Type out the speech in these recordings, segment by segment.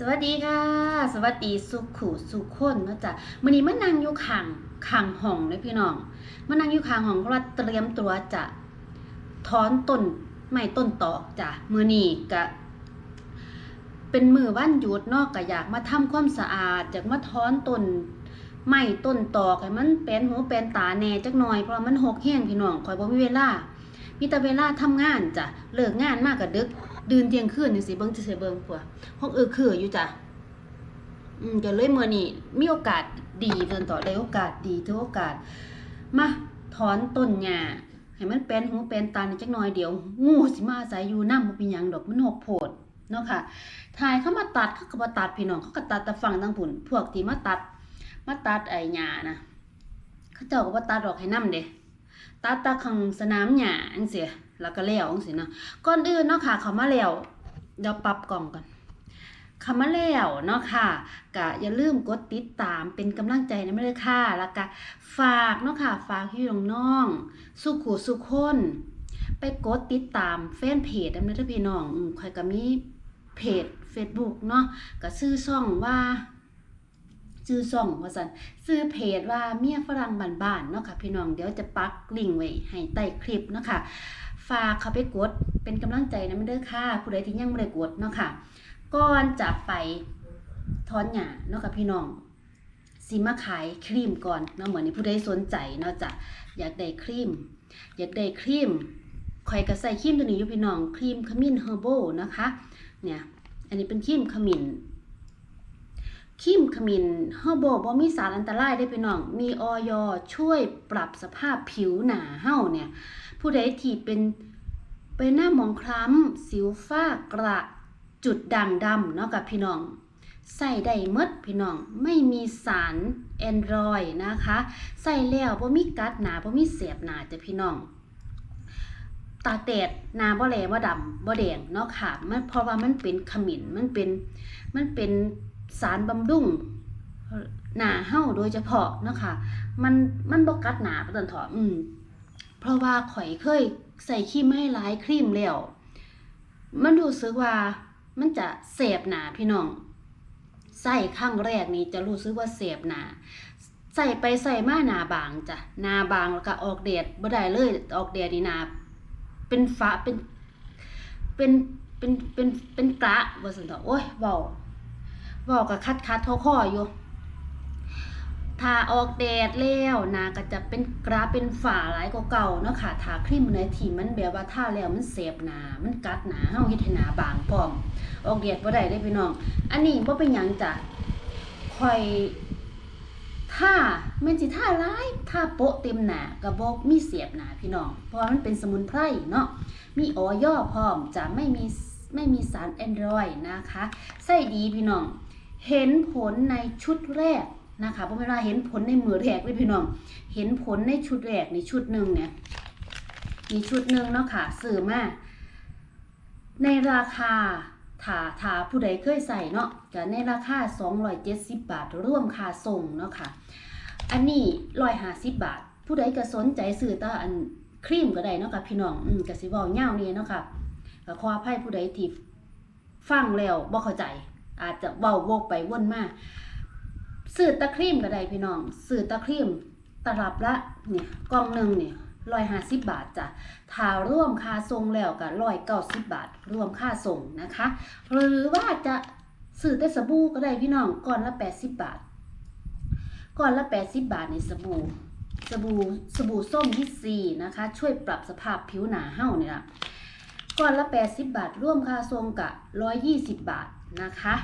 สวัสดีค่ะ สวัสดีสุขุสุขคนนะจ๊ะมื้อนี้มานั่งอยู่ข้างข้างห้องเลยพี่น้องมานั่งอยู่ข้างห้องเพราะว่าเตรียมตัวจะถอนต้นไม้ต้นตอกจ้ะมื้อนี้ก็เป็นมือวันหยุดนาะก็อยากมาทำความสะอาดอยากมาถอนต้นไม้ต้นตอกให้มันเป็นหูเป็นตาแน่จักหน่อยเพราะมันหกแห้งพี่น้องข่อยบ่มีเวลามีแต่เวลาทำงานจ้ะเลิกงานมากก็ดึก ดื่นเที่ยงคืนจังซี่เบิ่งจะสิเบิ่งพวกพวกเออคืออยู่จ้ะอืมก็เลยเมื้อนี้มีโอกาสดีเดินต่อได้โอกาสดีถือโอกาสมาถอนต้นหญ้าให้มันเป็นหูเป็นตาจักหน่อยเดี๋ยว งูสิมาอาศัยอยู่น้ำบ่เป็นหยังดอกมันหกโพดเนาะค่ะทายเขามาตัดเขาก็บ่ตัดพี่น้องเขาก็ตัดแต่ฝั่งทางพุ่นพวกที่มาตัด มาตัดไอ้หญ้านะเขาเจ้าก็บ่ตัดดอกให้น้ำเด้ตัดตาข้างสนามหญ้าจังซี่ แล้วก็แล้วจังซี่เนาะก่อนอื่นเนาะค่ะเขามาแล้วเดี๋ยวปรับกล่องก่อนเขามาแล้วเนาะค่ะก็อย่าลืมกดติดตามเป็นกำลังใจนะไม่เลยค่ะแล้วก็ฝากเนาะค่ะฝากพี่น้องสุขุสุขคน ไปกดติดตามแฟนเพจนะไม่ได้อพี่น้องอืมข่อยก็มีเพจ Facebook เนาะก็ชื่อช่องว่าชื่อช่องว่าซั่นชื่อเพจว่าเมียฝรั่งบ้านๆเนาะค่ะพี่น้องเดี๋ยวจะปักลิงก์ไว้ให้ใต้คลิปเนาะค่ะ ฝากเขาไปกดเป็นกำลังใจนะไม่เด้อค่ะ ผู้ใดที่ยังไม่ได้กดเนาะค่ะก่อนจะไปถอนหญ้าเนาะค่ะพี่น้องสิมาขายครีมก่อนเนาะเหมือนนี้ผู้ใดสนใจเนาะจะอยากได้ครีม อยากได้ครีมข่อยก็ใส่ครีมตัวนี้อยู่พี่น้องครีมขมิ้นเฮอร์โบนะคะเนี่ยอันนี้เป็นครีมขมิ้น ครีมขมิ้นเฮอร์โบบ่มีสารอันตรายได้พี่น้อง มีออยช่วยปรับสภาพผิวหนาเฮาเนี่ย ผู้ใดที่เป็นเป็นหน้ามองคล้ำ สิวฝ้ากระจุดด่างดำเนาะกับพี่น้องใส่ได้หมดพี่น้องไม่มีสารแอนดรอยนะคะใส่แล้วบ่มีกัดหนาบ่มีเสียบหนาจ้ะพี่น้อง ตาแดดหนาบ่แลบ่ดำบ่แดงเนาะค่ะมันเพราะว่ามันเป็นขมิ้นมันเป็นมันเป็น สารบำรุงหนาเฮาโดยเฉพาะนะคะมันมันบกัดหนาปานนั้นถาะอืมเพราะว่าข่อยเคยใส่ครีมไม่หลายครีมแล้ว มันรู้สึกว่ามันจะเสบหนาพี่น้องใส่ข้างแรกนี่จะรู้สึกว่าเสบหนาใส่ไปใส่มาหนาบางจ้ะหนาบางแล้วก็ออกแดดบ่ได้เลยออกแดดนี่หนาเป็นฟ้าเป็นเป็นเป็นเป็นเป็นกระว่าซั่นเถอโอ้ยเว้า เว้าก็คัดคัดๆคอๆอยู่ ถ้าออกแดดแล้วหนาก็จะเป็นกราเป็นฝาหลายกว่าเก่าเนาะค่ะทาครีมในที่มันแบบว่าทาแล้วมันเสบหนา มันกัดหนาเฮาเฮ็ดให้หนาบางพร้อม ออกแดดบ่ได้เด้พี่น้อง อันนี้บ่เป็นหยังจ้ะค่อยถ้าม่นสิทาหลายถ้าโปะเต็มหนาก็บ่มีเสียบหนาพี่น้อง เพราะมันเป็นสมุนไพรเนาะมีออย่อพร้อมจะไม่มีไม่มีสารแอนดรอยนะคะ ใส่ดีพี่น้อง เห็นผลในชุดแรกนะคะเพราะเวลาเห็นผลในมือแรกเลยพี่น้อง เห็นผลในชุดแรกในชุดหนึ่งเนี่ย มีชุดหนึ่งเนาะค่ะซื้อมาในราคาถาถาผู้ใดเคยใส่เนาะก็ในราคา 270 บาทร่วมค่าส่งเนาะค่ะ อันนี้150บบาท ผู้ใดก็สนใจซื้อตาอันครีมก็ได้เนาะค่ะพี่น้องอืมก็สิเว้าย่าวนี่เนาะค่ะก็ขออภัยผู้ใดที่ฟังแล้วบ่เข้าใจ อาจจะเว้าวกไปว่นมากซื้อตะครีมก็ได้พี่น้องซื้อตะครีมตลับละเนี่ยกล่องหนึ่งเนี่ยร้อยห้าสิบบาทจ้ะถ้าร่วมค่าส่งแล้วก็ร้อยเก้าสิบบาท รวมค่าส่งนะคะ หรือว่าจะซื้อแต่สบู่ก็ได้พี่น้องก่อนละแปดสิบบาท ก่อนละแปดสิบบาทในสบู่สบู่สบู่ส้มยิปซีนะคะ ช่วยปรับสภาพผิวหนาเห่าเนี่ยล่ะ ก่อนละแปดสิบบาท ร่วมค่าส่งกับร้อยยี่สิบบาทนะคะ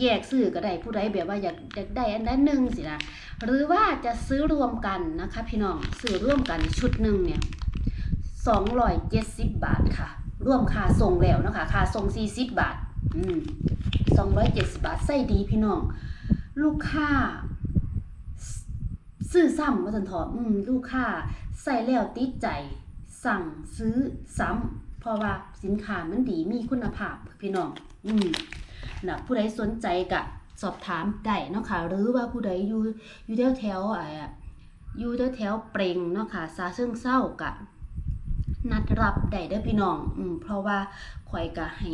แยกซื้อก็ได้ผู้ใดแบบว่าอยากอยากได้อันใดหนึ่งสินะหรือว่าจะซื้อรวมกันนะคะ พี่น้องซื้อร่วมกันชุดหนึ่งเนี่ยสองร้อยเจ็ดสิบบาทค่ะ ร่วมค่าส่งแล้วนะคะค่าส่งสี่สิบบาท อืมสองร้อยเจ็ดสิบบาทใส่ดีพี่น้อง ลูกค้าซื้อซ้ำมาสันทออืม ลูกค้าใส่แล้วติดใจ สั่งซื้อซ้ำ เพราะว่าสินค้ามันดีมีคุณภาพพี่น้อง อืมนะผู้ใดสนใจก็สอบถามได้เนาะค่ะ หรือว่าผู้ใดอยู่อยู่แถวแถวๆอ่าอยู่แถวแถวเปรงเนาะค่ะซาซึ่งเศร้ากะ นัดรับได้เด้อพี่น้อง อืมเพราะว่าข่อยก็ให้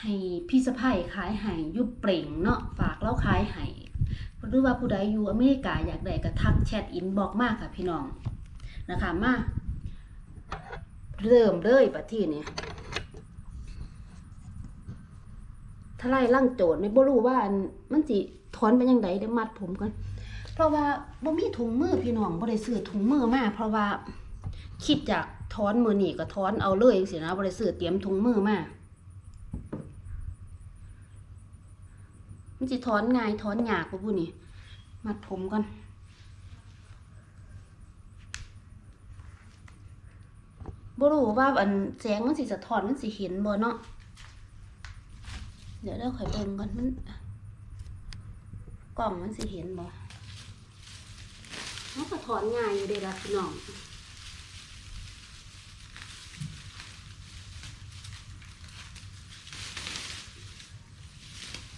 ให้พี่สะพ้ายขายให้ยู่เปล่งเนาะฝากเราขายให้หรือว่าผู้ใดอยู่อเมริกาอยากได้ก็ทักแชทอินบอกมากค่ะพี่น้องนะคะมา เริ่มเลยประเทศนี้ถ้าไล่ล่างโจทย์ไม่บ่รู้ว่านมันสิถอนไปยังไงเดี๋ยวมัดผมก่อนเพราะว่าบ่มีถุงมือพี่น้องบ่ได้ซื้อถุงมือมาเพราะว่า คิดจากถอนมือหนีก็ถอนเอาเลยจังซี่นะบ่ได้ซื้อเตรียมถุงมือมามันสิถอนง่ายถอนยากกว่าผู้นี่มัดผมก่อน บ่รู้ว่าอันแสงมันสิสะท้อนมันสิเห็นบ่เนาะ เดี๋ยวเราค่อยเบิ่งก่อนมันกล่องมันสิเห็นบ่มันสะท้อนง่ายอยู่เด้ล่ะพี่น้อง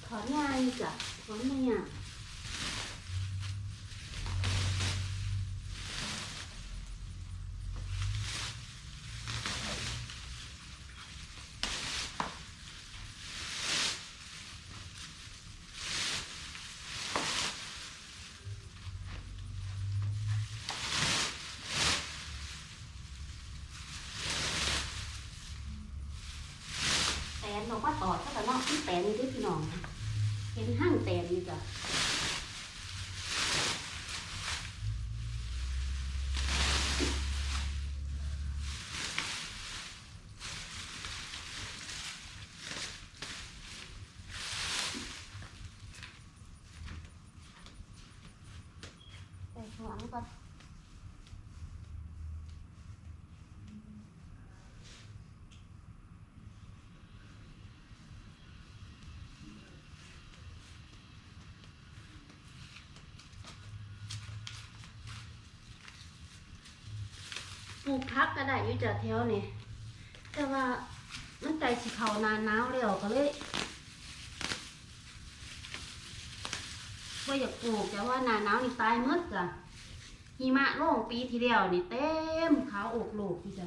ถอนง่ายจ้ะถอนไม่ยากแตนเราก็ต่อถ้า แต่นอกที่แตนนี่ด้วยพี่น้องเห็นห้างแตนนี่จ้ะไปข้างหลังก่อนป ลูกพักก็ได้อยู่จากแถวนี่แต่ว่ามันใจสิเขานานหนาวแล้วก็เลยว่าอยากปลูกแต่ว่าหนาหนาวนี่ตายหมดจ้ะหิมะโลงปีที่แล้วนี่เต็มขาวอกโลกพี่จ้ะ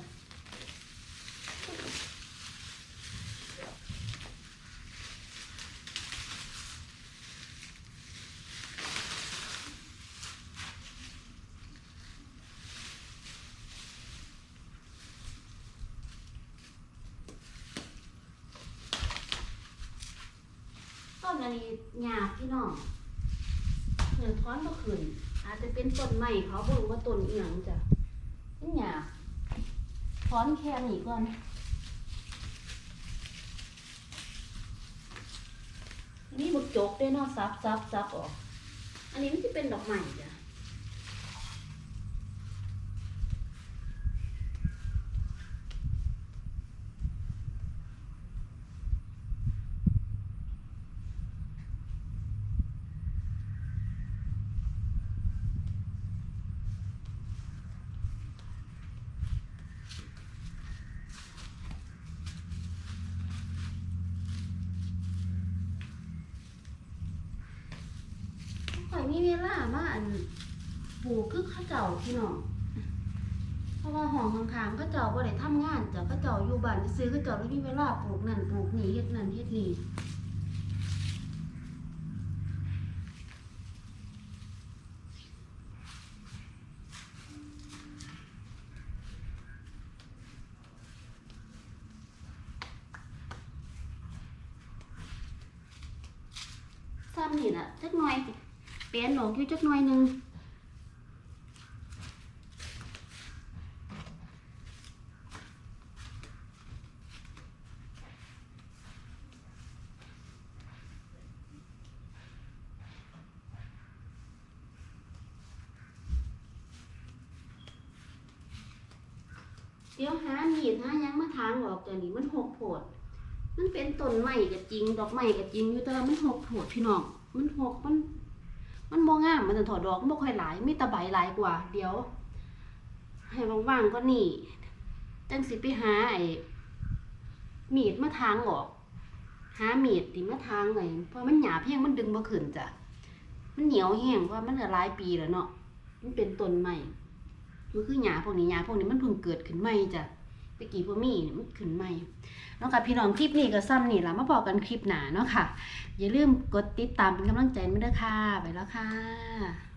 อันนี้หยาบพี่น้องเหนือท้อนบ่ขึ้นอาจจะเป็นต้นใหม่เขาบ่รู้ว่าต้นอีหยังจ้ะนี่หยาบท้อนแค่นี้ก่อนนี่บุกจกด้นอกซับซับซับออก อันนี้มันจะเป็นดอกใหม่จ้ะข่ อยมีเวลามาอันปลูกคือเข้าเจ้าพี่น้องเพราะว่าห้องข้างๆเขาเจ้าบ่ได้ทำงานจ้ะเขาเจ้าอยู่บ้านซื้อเขาเจ้าเลยมีเวลาปลูกนั่นปลูกนี่เฮ็ดนั่นเฮ็ดนี่ซ้ำนี่แหละจักหน่อย เปลี่ยนหนอกอยู่จักหน่อยหนึงเดี๋ยวหามีดหายังมาทางออกจากนี่มันหกโผดมันเป็นต้นไม้ก็จริง ดอกไม้ก็จริงอยู่แต่ว่ามันหกโผดพี่น้อง มันหกมัน มันบ่งามมันจะถอดดอกมันบ่ค่อยหลายมีตะใบหลายกว่า เดี๋ยว ให้ว่างๆก็นี่ จังสิไปหาไอ้มีดมาทางออก หามีดที่มาทางไงเพราะมันหยาบแห้งมันดึงบ่ขึ้นจ้ะมันเหนียวแห้งเพราะมันก็หลายปีแล้วเนาะมันเป็นต้นใหม่มันคือหญ้าพวกนี้หญ้าพวกนี้มันเพิ่งเกิดขึ้นใหม่จ้ะ ตะกี้บ่มีมันขึ้นใหม่เนาะค่ะพี่น้องคลิปนี้ก็ซ้ำนี่ล่ะมาบอกกันคลิปหน้าเนาะค่ะ อย่าลืมกดติดตามเป็นกำลังใจมาเด้วยค่ะ ไปแล้วค่ะ